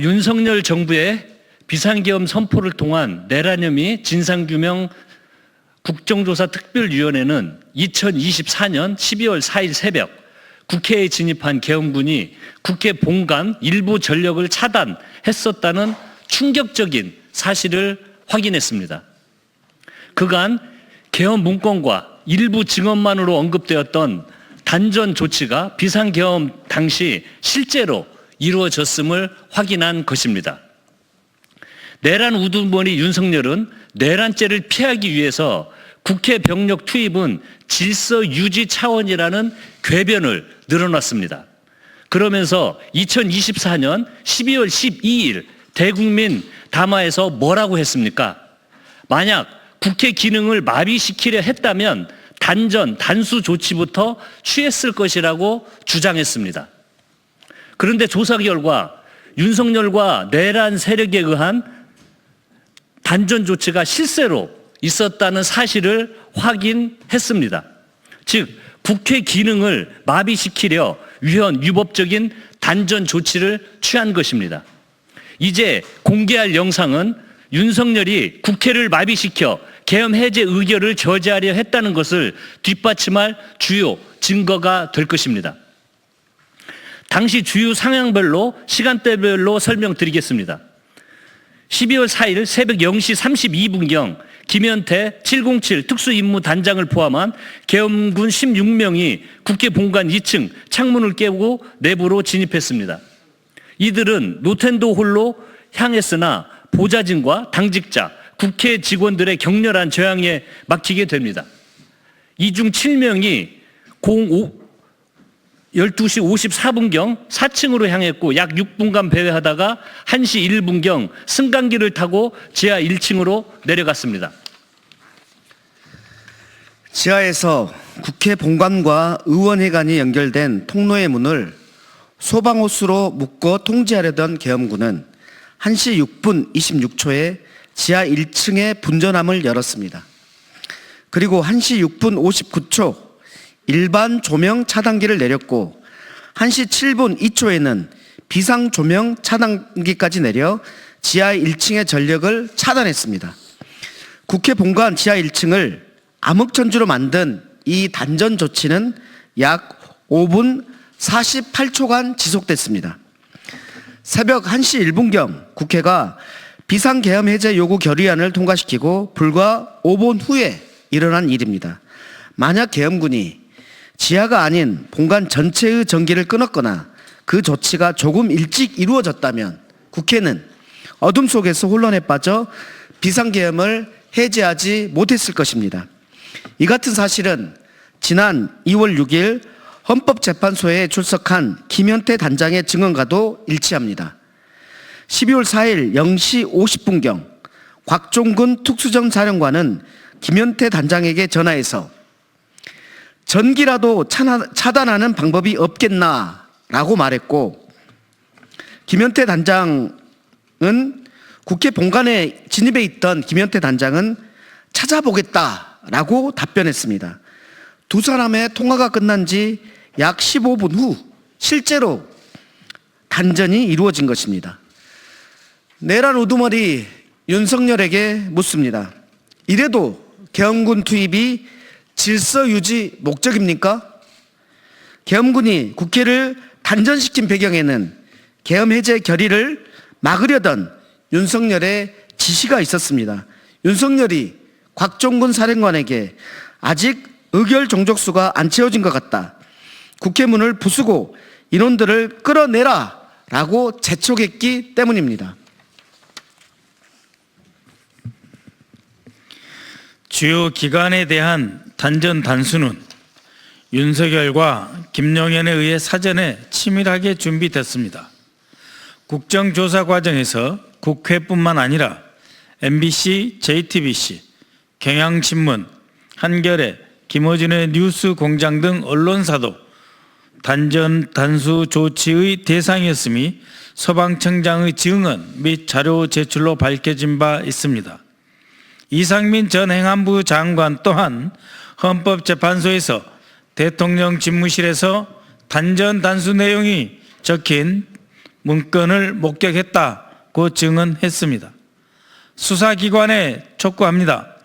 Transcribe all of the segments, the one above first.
윤석열 정부의 비상계엄 선포를 통한 내란혐의 진상규명 국정조사 특별위원회는 2024년 12월 4일 새벽 국회에 진입한 계엄군이 국회 본관 일부 전력을 차단했었다는 충격적인 사실을 확인했습니다. 그간 계엄 문건과 일부 증언만으로 언급되었던 단전 조치가 비상계엄 당시 실제로 이루어졌음을 확인한 것입니다. 내란 우두머리 윤석열은 내란죄를 피하기 위해서 국회 병력 투입은 질서 유지 차원이라는 궤변을 늘어놨습니다. 그러면서 2024년 12월 12일 대국민 담화에서 뭐라고 했습니까? 만약 국회 기능을 마비시키려 했다면 단전, 단수 조치부터 취했을 것이라고 주장했습니다. 그런데 조사 결과 윤석열과 내란 세력에 의한 단전 조치가 실제로 있었다는 사실을 확인했습니다. 즉, 국회 기능을 마비시키려 위헌 위법적인 단전 조치를 취한 것입니다. 이제 공개할 영상은 윤석열이 국회를 마비시켜 계엄 해제 의결을 저지하려 했다는 것을 뒷받침할 주요 증거가 될 것입니다. 당시 주요 상황별로 시간대별로 설명드리겠습니다. 12월 4일 새벽 0시 32분경 김현태 707 특수임무단장을 포함한 계엄군 16명이 국회 본관 2층 창문을 깨고 내부로 진입했습니다. 이들은 노텐도 홀로 향했으나 보좌진과 당직자, 국회 직원들의 격렬한 저항에 막히게 됩니다. 이 중 7명이 05, 12시 54분경 4층으로 향했고 약 6분간 배회하다가 1시 1분경 승강기를 타고 지하 1층으로 내려갔습니다. 지하에서 국회 본관과 의원회관이 연결된 통로의 문을 소방호수로 묶어 통제하려던 계엄군은 1시 6분 26초에 지하 1층의 분전함을 열었습니다. 그리고 1시 6분 59초 일반 조명 차단기를 내렸고 1시 7분 2초에는 비상 조명 차단기까지 내려 지하 1층의 전력을 차단했습니다. 국회 본관 지하 1층을 암흑천주로 만든 이 단전 조치는 약 5분 48초간 지속됐습니다. 새벽 1시 1분경 국회가 비상계엄 해제 요구 결의안을 통과시키고 불과 5분 후에 일어난 일입니다. 만약 계엄군이 지하가 아닌 본관 전체의 전기를 끊었거나 그 조치가 조금 일찍 이루어졌다면 국회는 어둠 속에서 혼란에 빠져 비상계엄을 해제하지 못했을 것입니다. 이 같은 사실은 지난 2월 6일 헌법재판소에 출석한 김현태 단장의 증언과도 일치합니다. 12월 4일 0시 50분경 곽종근 특수전 사령관은 김현태 단장에게 전화해서 전기라도 차단하는 방법이 없겠나라고 말했고 김현태 단장은 국회 본관에 진입해 있던 김현태 단장은 찾아보겠다라고 답변했습니다. 두 사람의 통화가 끝난 지 약 15분 후 실제로 단전이 이루어진 것입니다. 내란 우두머리 윤석열에게 묻습니다. 이래도 계엄군 투입이 질서 유지 목적입니까? 계엄군이 국회를 단전시킨 배경에는 계엄 해제 결의를 막으려던 윤석열의 지시가 있었습니다. 윤석열이 곽종근 사령관에게 아직 의결 종족수가 안 채워진 것 같다. 국회 문을 부수고 인원들을 끌어내라 라고 재촉했기 때문입니다. 주요 기관에 대한 단전 단수는 윤석열과 김용현에 의해 사전에 치밀하게 준비됐습니다. 국정조사 과정에서 국회뿐만 아니라 MBC, JTBC, 경향신문, 한겨레, 김어준의 뉴스 공장 등 언론사도 단전 단수 조치의 대상이었음이 소방청장의 증언 및 자료 제출로 밝혀진 바 있습니다. 이상민 전 행안부 장관 또한 헌법재판소에서 대통령 집무실에서 단전 단수 내용이 적힌 문건을 목격했다고 증언했습니다. 수사기관에 촉구합니다.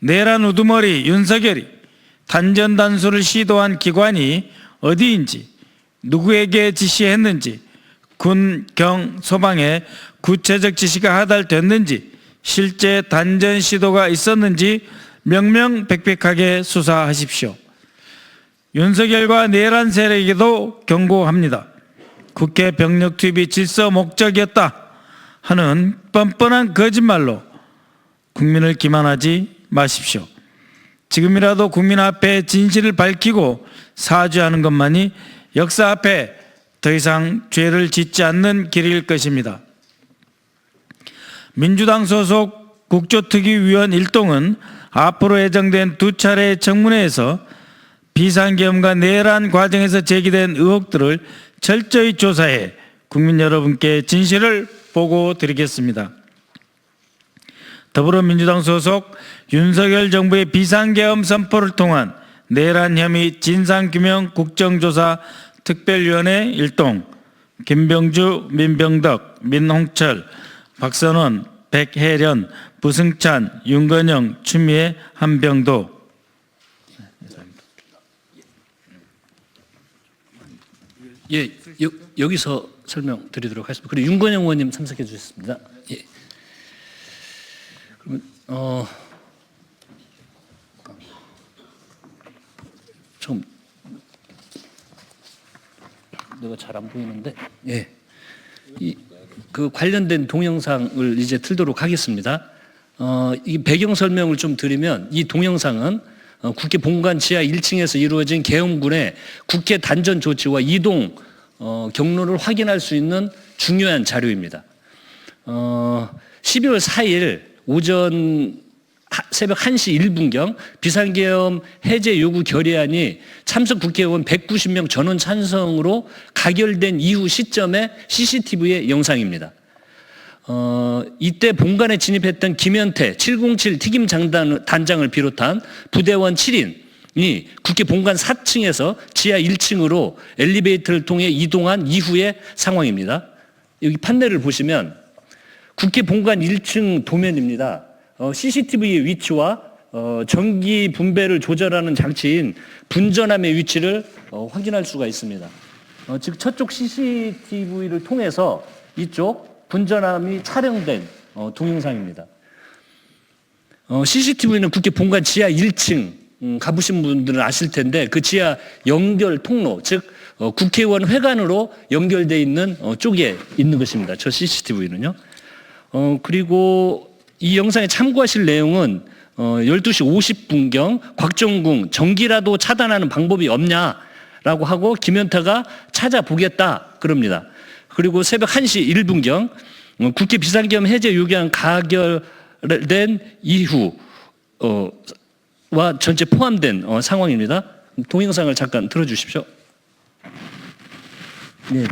내란 우두머리 윤석열이 단전 단수를 시도한 기관이 어디인지 누구에게 지시했는지 군, 경, 소방에 구체적 지시가 하달됐는지 실제 단전 시도가 있었는지 명명백백하게 수사하십시오. 윤석열과 내란 세력에게도 경고합니다. 국회 병력 투입이 질서 목적이었다 하는 뻔뻔한 거짓말로 국민을 기만하지 마십시오. 지금이라도 국민 앞에 진실을 밝히고 사죄하는 것만이 역사 앞에 더 이상 죄를 짓지 않는 길일 것입니다. 민주당 소속 국조특위위원 일동은 앞으로 예정된 두 차례 청문회에서 비상계엄과 내란 과정에서 제기된 의혹들을 철저히 조사해 국민 여러분께 진실을 보고 드리겠습니다. 더불어민주당 소속 윤석열 정부의 비상계엄 선포를 통한 내란 혐의 진상규명 국정조사 특별위원회 일동 김병주, 민병덕, 민홍철, 박선원, 백혜련, 부승찬, 윤건영, 추미애, 한병도 예, 여, 여기서 설명드리도록 하겠습니다. 그리고 윤건영 의원님 참석해 주셨습니다. 예. 그러면 어, 좀 내가 잘 안 보이는데, 예, 이 그 관련된 동영상을 이제 틀도록 하겠습니다. 어, 이 배경 설명을 좀 드리면 이 동영상은 어, 국회 본관 지하 1층에서 이루어진 계엄군의 국회 단전 조치와 이동 어, 경로를 확인할 수 있는 중요한 자료입니다. 어, 12월 4일 오전 하- 새벽 1시 1분경 비상계엄 해제 요구 결의안이 참석 국회의원 190명 전원 찬성으로 가결된 이후 시점의 CCTV의 영상입니다. 어, 이때 본관에 진입했던 김현태 707 특임 장단, 단장을 비롯한 부대원 7인이 국회 본관 4층에서 지하 1층으로 엘리베이터를 통해 이동한 이후의 상황입니다. 여기 판넬을 보시면 국회 본관 1층 도면입니다. 어, CCTV의 위치와 어, 전기 분배를 조절하는 장치인 분전함의 위치를 어, 확인할 수가 있습니다. 어, 즉 저쪽 CCTV를 통해서 이쪽 분전함이 촬영된 어, 동영상입니다. 어, CCTV는 국회 본관 지하 1층 음, 가보신 분들은 아실 텐데 그 지하 연결 통로 즉 어, 국회의원 회관으로 연결돼 있는 어, 쪽에 있는 것입니다. 저 CCTV는요. 어, 그리고 이 영상에 참고하실 내용은 어, 12시 50분경 곽정궁 전기라도 차단하는 방법이 없냐라고 하고 김현태가 찾아보겠다 그럽니다. 그리고 새벽 1시 1분경 어, 국회 비상계엄 해제 요구안 가결된 이후 어, 와 전체 포함된 어, 상황입니다. 동영상을 잠깐 틀어주십시오. 네.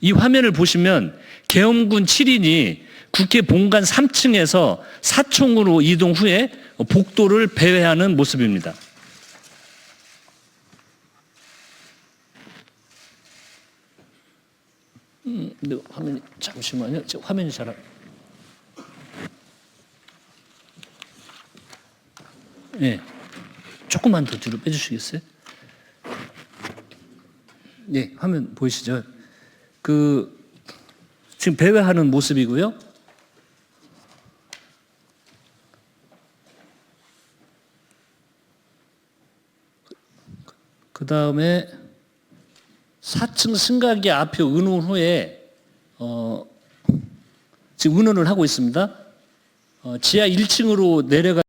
이 화면을 보시면 계엄군 7인이 국회 본관 3층에서 사총으로 이동 후에 복도를 배회하는 모습입니다. 음, 근데 화면이 잠시만요. 저 화면이 잘 안. 예. 조금만 더 뒤로 빼주시겠어요? 예, 화면 보이시죠? 그 지금 배회하는 모습이고요. 다음에 4층 승강기 앞에 은원 후에 어, 지금 은원을 하고 있습니다. 어, 지하 1층으로 내려가.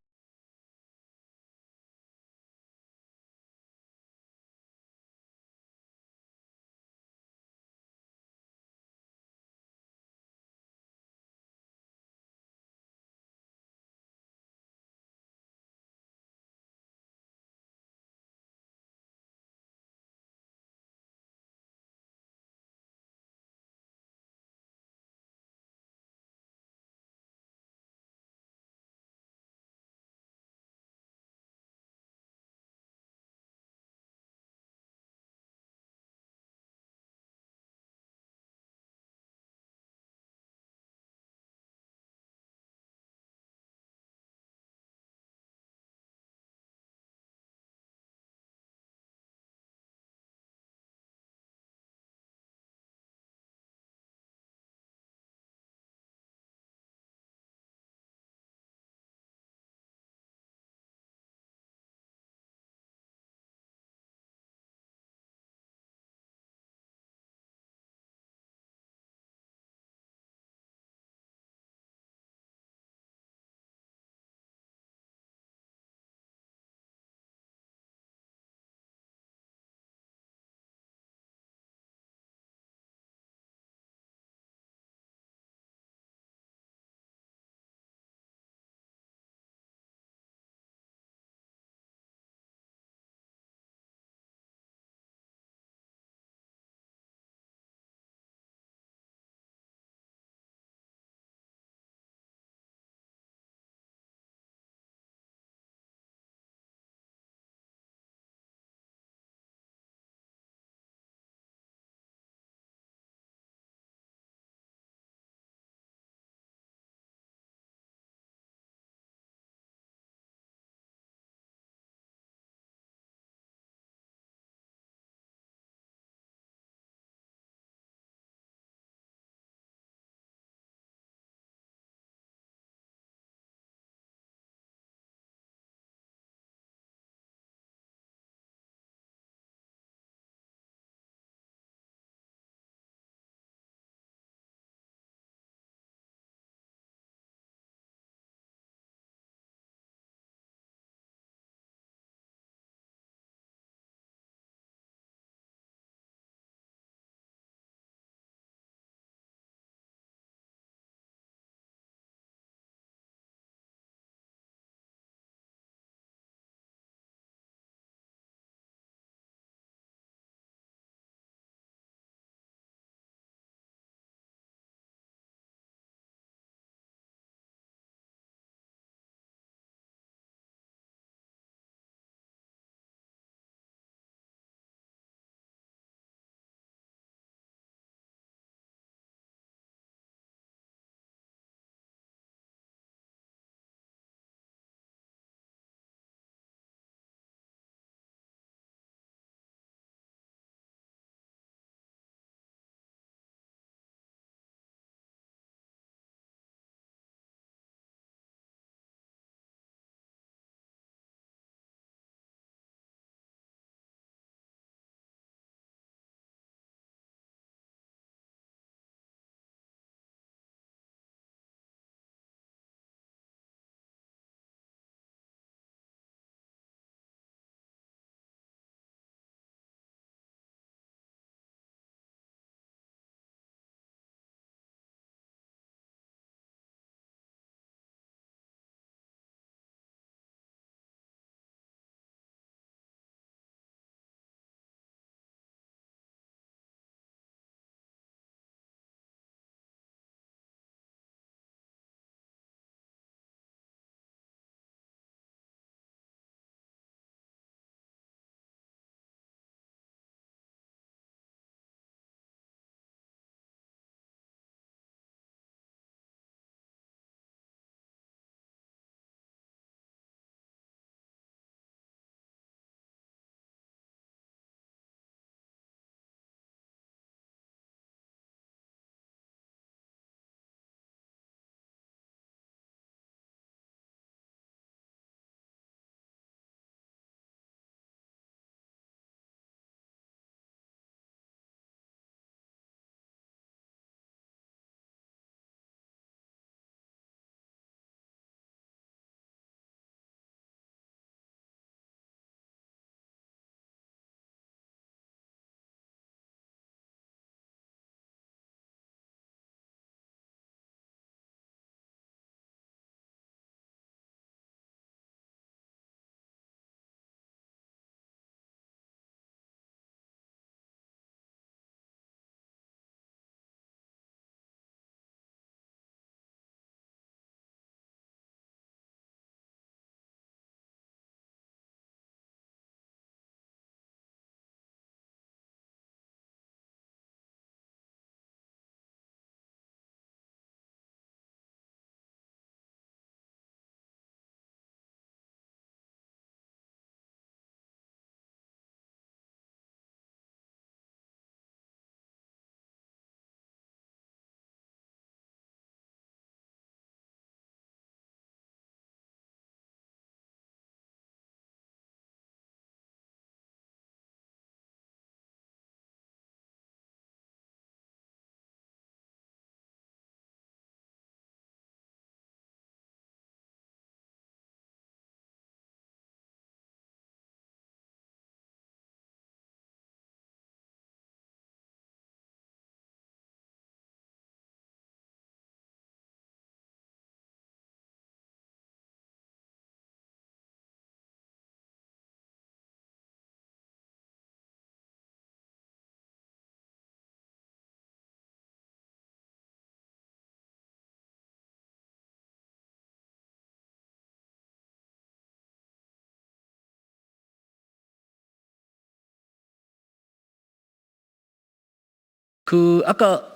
그 아까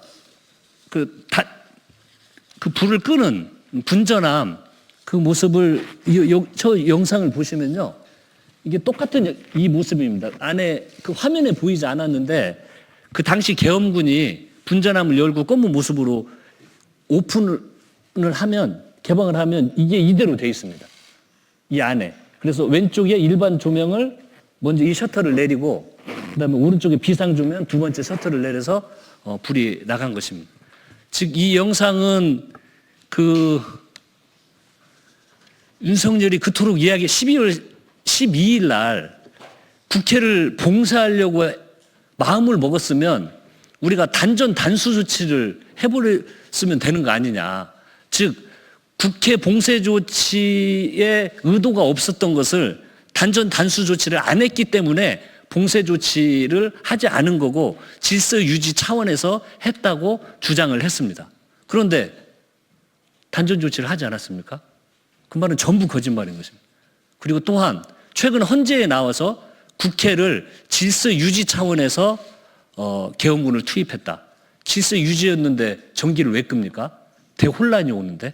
그 다, 그 불을 끄는 분전함 그 모습을 이- 요- 저 영상을 보시면요. 이게 똑같은 이 모습입니다. 안에 그 화면에 보이지 않았는데 그 당시 계엄군이 분전함을 열고 검은 모습으로 오픈을 하면 개방을 하면 이게 이대로 돼 있습니다. 이 안에. 그래서 왼쪽에 일반 조명을 먼저 이 셔터를 내리고 그 다음에 오른쪽에 비상 조명 두 번째 셔터를 내려서 어, 불이 나간 것입니다. 즉 이 영상은 그 윤석열이 그토록 이야기 12월 12일 날 국회를 봉사하려고 마음을 먹었으면 우리가 단전 단수 조치를 해버렸으면 되는 거 아니냐. 즉 국회 봉쇄 조치에 의도가 없었던 것을 단전 단수 조치를 안 했기 때문에 봉쇄 조치를 하지 않은 거고 질서 유지 차원에서 했다고 주장을 했습니다. 그런데 단전 조치를 하지 않았습니까? 그 말은 전부 거짓말인 것입니다. 그리고 또한 최근 헌재에 나와서 국회를 질서 유지 차원에서 어, 계엄군을 투입했다. 질서 유지였는데 전기를 왜 끕니까? 대혼란이 오는데